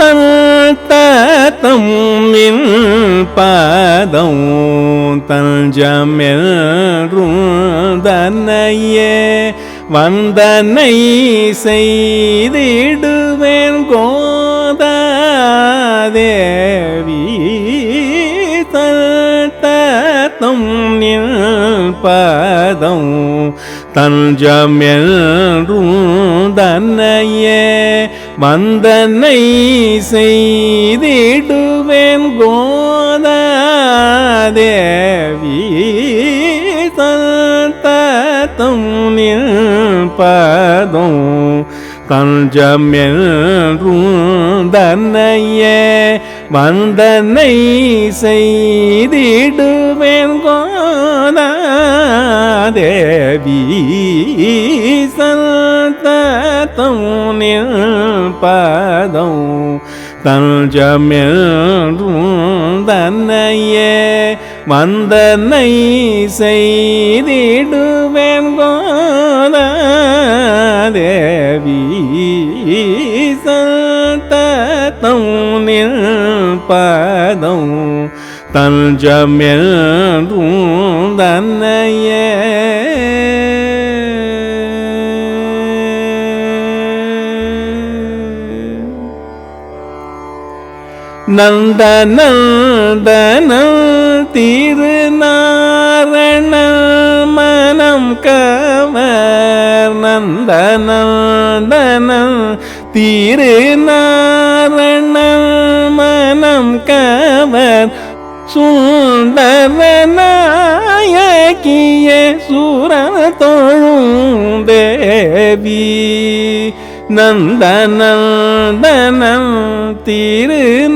சந்ததம் நின் பாதம் தஞ்சமென்றும் தன்னையே வந்தனை செய்திடுவேன் கோதாதேவி தத்தம் நின் பதம் தஞ்சமென்றும் வந்தனை செய்திடுவேன் கோதாதேவி தத்தம் நின் பதம் தஞ்சமென்றும் தன்னையே வந்தனை செய்திடுவேன் கோதாதேவி சந்ததம் நின் பதம் தஞ்சமிழ்ந்தன்னையே வந்தனை செய்திடுவேன் கோதேவி சந்ததம் நின் தஞ்சமிழ்ந்தன்னையே தஞ்சமென்றும் தன்னையே நந்தனந்தன திருநாரண மனம் கவர் நந்தனந்தன திருநாரண மனம் கவர் சுந்தரநாயகிய சுர தொழும் தேவி நந்தனந்தனம் திருநாரணம்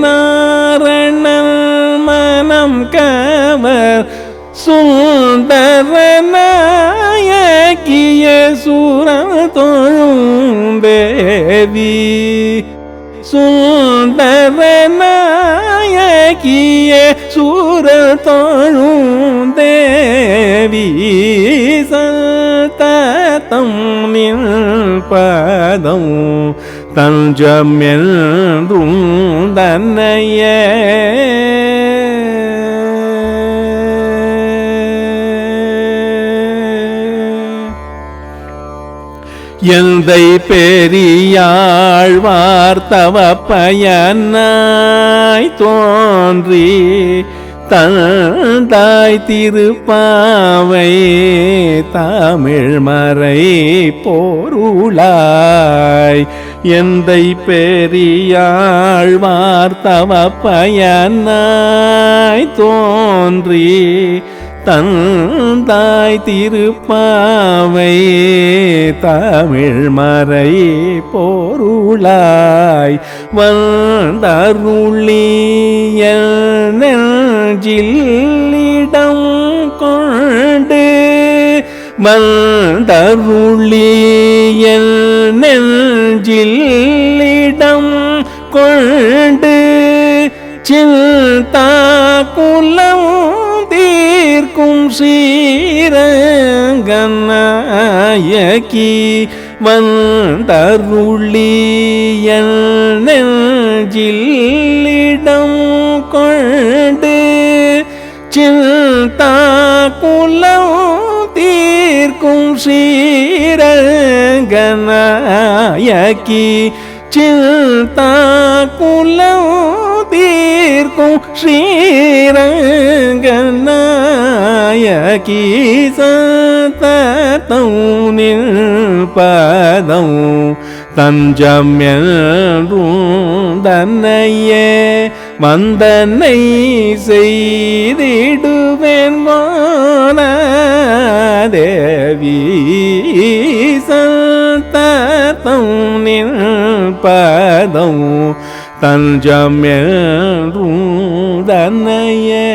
மனம் கவர் சுந்தரநாயகிய சுரம் தொழும் தேவி சுந்தரநாயகிய சுர தொழும் தேவி சத்தம் நின் பதம் தஞ்சமென்றும் தன்னையே. எந்தை பெரியாழ்வார் தவ பயனாய் தோன்றி தந்தாய் திருப்பாவை தமிழ் மறை போருளாய். எந்தை பெரியாழ்வார் தவ பயனாய் தோன்றி தந்தாய் திருப்பாவை தமிழ் மறை போருளாய் வந்தருளிய நெஞ்சில்லிடம் கொண்டு வந்தருளிய நெஞ்சில்லிடம் கொண்டு சிந்தா குலம் தீர்க்கும் ஸ்ரீரங்கநாயகி வந்தருளிய நெஞ்சில்லிடம் கொண்டு சிந்தா குலம் தீர்க்கும் ஸ்ரீரங்கநாயகி சிந்தா குலம் தீர்க்கும் ஸ்ரீரங்கநாயகி சத்தம் நின் பதம் வந்தனை செய்திடுவேன் தேவி சத்தம் நின் பதம் தஞ்சம் என்றும் தன்னையே